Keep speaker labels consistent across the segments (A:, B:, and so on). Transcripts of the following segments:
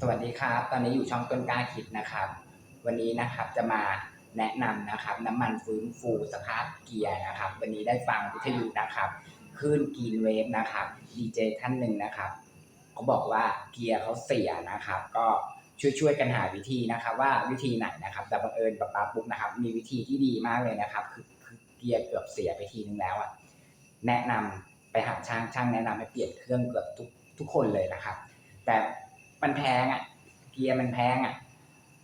A: สวัสดีครับ ตอนนี้อยู่ช่องต้นกล้าคิดนะครับ วันนี้นะครับจะมาแนะนำนะครับ น้ำมันฟื้นฟูสภาพเกียร์นะครับ วันนี้ได้ฟังวิทยุนะครับคลื่นกีนเวฟนะครับดีเจท่านหนึ่งนะครับเขาบอกว่าเกียร์เขาเสียนะครับ ก็ช่วยช่วยๆกันหาวิธีนะครับ ว่าวิธีไหนนะครับ แต่บังเอิญป๊าป๊าปุ๊กนะครับ มีวิธีที่ดีมากเลยนะครับ คือคือเกียร์เกือบเสียไปทีนึงแล้วอะแนะนำไปหาช่างช่างแนะนำให้เปลี่ยนเครื่องเกือบทุกทุกคนเลยนะครับ แต่ มันแพงอะ เกียร์มันแพงอะ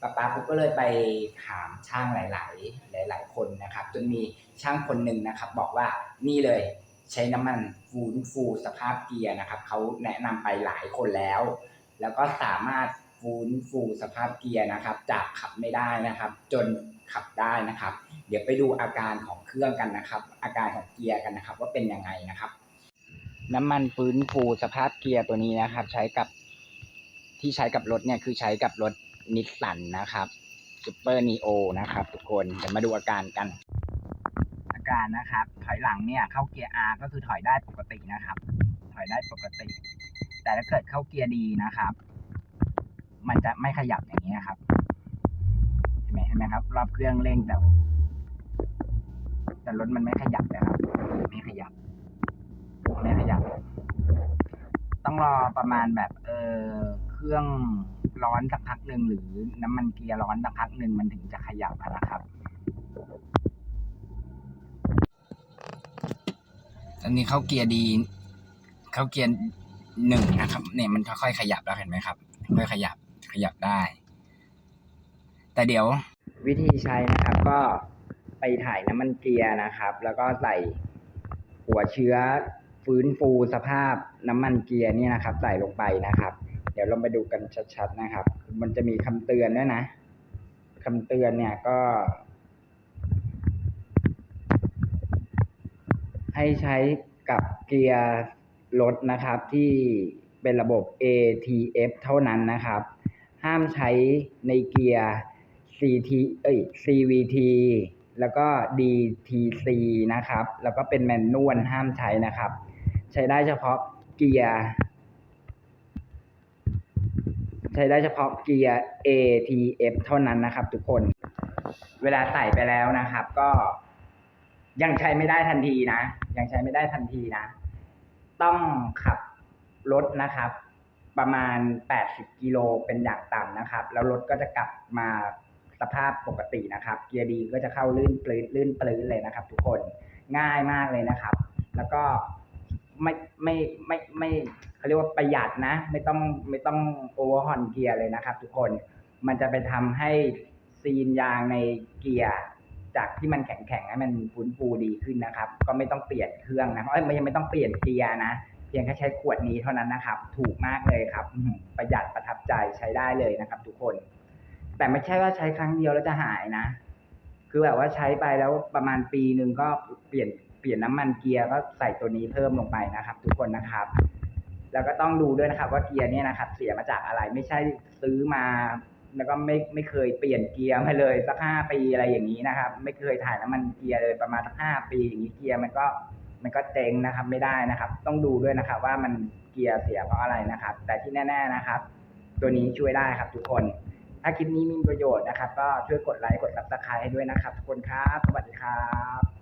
A: ป๊าป๊าปุ๊กก็เลยไปถามช่างหลาย ๆ หลาย ๆ คนนะครับ จนมีช่างคนหนึ่งนะครับ บอกว่านี่เลยใช้น้ำมันฟูนฟูสภาพเกียร์นะครับเขาแนะนำไปหลายคนแล้ว แล้วก็สามารถฟูนฟูสภาพเกียร์นะครับ จากขับไม่ได้นะครับ จนขับได้นะครับ เดี๋ยวไปดูอาการของเครื่องกันนะครับ อาการของเกียร์กันนะครับ ว่าเป็นยังไงนะครับ น้ำมันฟื้นฟูสภาพเกียร์ตัวนี้นะครับ ใช้กับ ที่ใช้กับรถเนี่ยคือใช้กับรถนิสสันนะครับซูเปอร์นีโอนะครับทุกคนเดี๋ยวมาดูอาการกัน อาการนะครับ ถอยหลังเนี่ยเข้าเกียร์ R ก็คือถอยได้ปกตินะครับ ถอยได้ปกติ แต่ถ้าเกิดเข้าเกียร์ดีนะครับ มันจะไม่ขยับอย่างนี้ครับเห็นไหมเห็นไหมครับ รอบเครื่องเร่งแต่แต่รถมันไม่ขยับเลยครับ ไม่ขยับ ไม่ขยับ ต้องรอประมาณแบบเออ รื่องร้อนสักพักหนึ่งหรือน้ำมันเกียร์ร้อนสักพักหนึ่งมันถึงจะขยับนะครับตอนนี้เข้าเกียร์ดี เข้าเกียร์หนึ่งนะครับเนี่ยมันค่อยๆขยับแล้วเห็นไหมครับค่อยขยับขยับได้ แต่เดี๋ยววิธีใช้นะครับ ก็ไปถ่ายน้ำมันเกียร์นะครับ แล้วก็ใส่หัวเชื้อฟื้นฟูสภาพน้ำมันเกียร์นี่นะครับ ใส่ลงไปนะครับ เดี๋ยวเรามาดูกันชัดๆนะครับ มันจะมีคำเตือนด้วยนะคำเตือนเนี่ยก็ ให้ใช้กับเกียร์รถนะครับ ที่เป็นระบบ ATF เท่านั้นนะครับ ห้ามใช้ในเกียร์ CT เอ้ย CVT แล้วก็ DTC นะครับ แล้วก็เป็นแมนนวลห้ามใช้นะครับ ใช้ได้เฉพาะเกียร์ ใช้ได้เฉพาะเกียร์ ATF เท่านั้นนะครับ ทุกคน เวลาใส่ไปแล้วนะครับ ก็ยังใช้ไม่ได้ทันทีนะ ยังใช้ไม่ได้ทันทีนะ ต้องขับรถนะครับ ประมาณ 80 กิโลเป็นอย่างต่ำนะครับ แล้วรถก็จะกลับมาสภาพปกตินะครับ เกียร์ดีก็จะเข้าลื่นปลื้นลื่นปลื้นเลยนะครับ ทุกคนง่ายมากเลยนะครับ แล้วก็ไม่ไม่ไม่ไม่ เขาเรียกว่าประหยัดนะ ไม่ต้องไม่ต้องโอเวอร์ฮอนเกียร์เลยนะครับ ทุกคนมันจะไปทำให้ซีนยางในเกียร์จากที่มันแข็งแข็งๆให้มันฟื้นฟูดีขึ้นนะครับ ก็ไม่ต้องเปลี่ยนเครื่องนะเอ้ยไม่ไม่ต้องเปลี่ยนเกียร์นะเพียงแค่ใช้ขวดนี้เท่านั้นนะครับ ถูกมากเลยครับประหยัดประทับใจใช้ได้เลยนะครับ ทุกคน แต่ไม่ใช่ว่าใช้ครั้งเดียวแล้วจะหายนะ คือแบบว่าใช้ไปแล้วประมาณปีหนึ่งก็เปลี่ยนเปลี่ยนน้ำมันเกียร์ก็ใส่ตัวนี้เพิ่มลงไปนะครับ ทุกคนนะครับ แล้วก็ต้องดูด้วยนะครับ ว่าเกียร์เนี่ยนะครับเสียมาจากอะไรไม่ใช่ซื้อมา แล้วก็ไม่ไม่เคยเปลี่ยนเกียร์มาเลยสักห้าปีอะไรอย่างนี้นะครับ ไม่เคยถ่ายน้ำมันเกียร์เลยประมาณสักห้าปีอย่างนี้เกียร์มันก็มันก็เจ๊งนะครับไม่ได้นะครับ ต้องดูด้วยนะครับ ว่ามันเกียร์เสียเพราะอะไรนะครับ แต่ที่แน่ ๆนะครับ ตัวนี้ช่วยได้ครับทุกคน ถ้าคลิปนี้มีประโยชน์นะครับ ก็ช่วยกดไลค์กดซับสไครต์ให้ด้วยนะครับทุกคนครับ สวัสดีครับ